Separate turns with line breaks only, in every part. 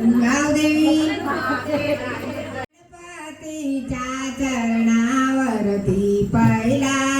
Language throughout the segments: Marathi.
गावदेवी. गणपतीच्या चरणावरती पहिला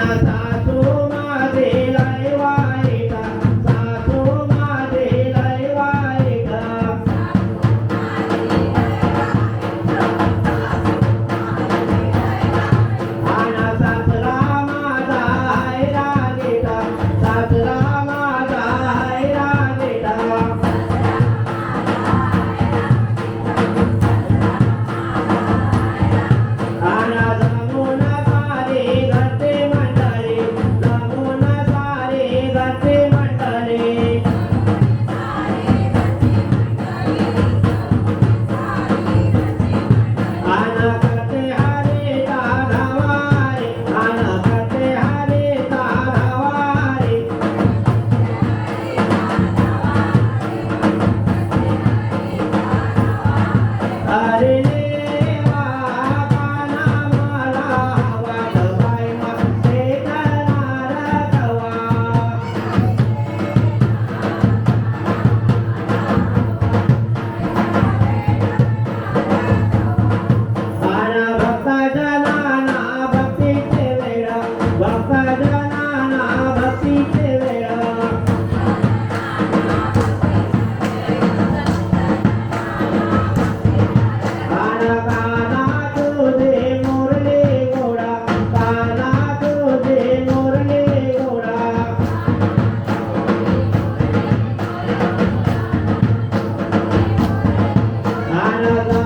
Maranatha
Canada.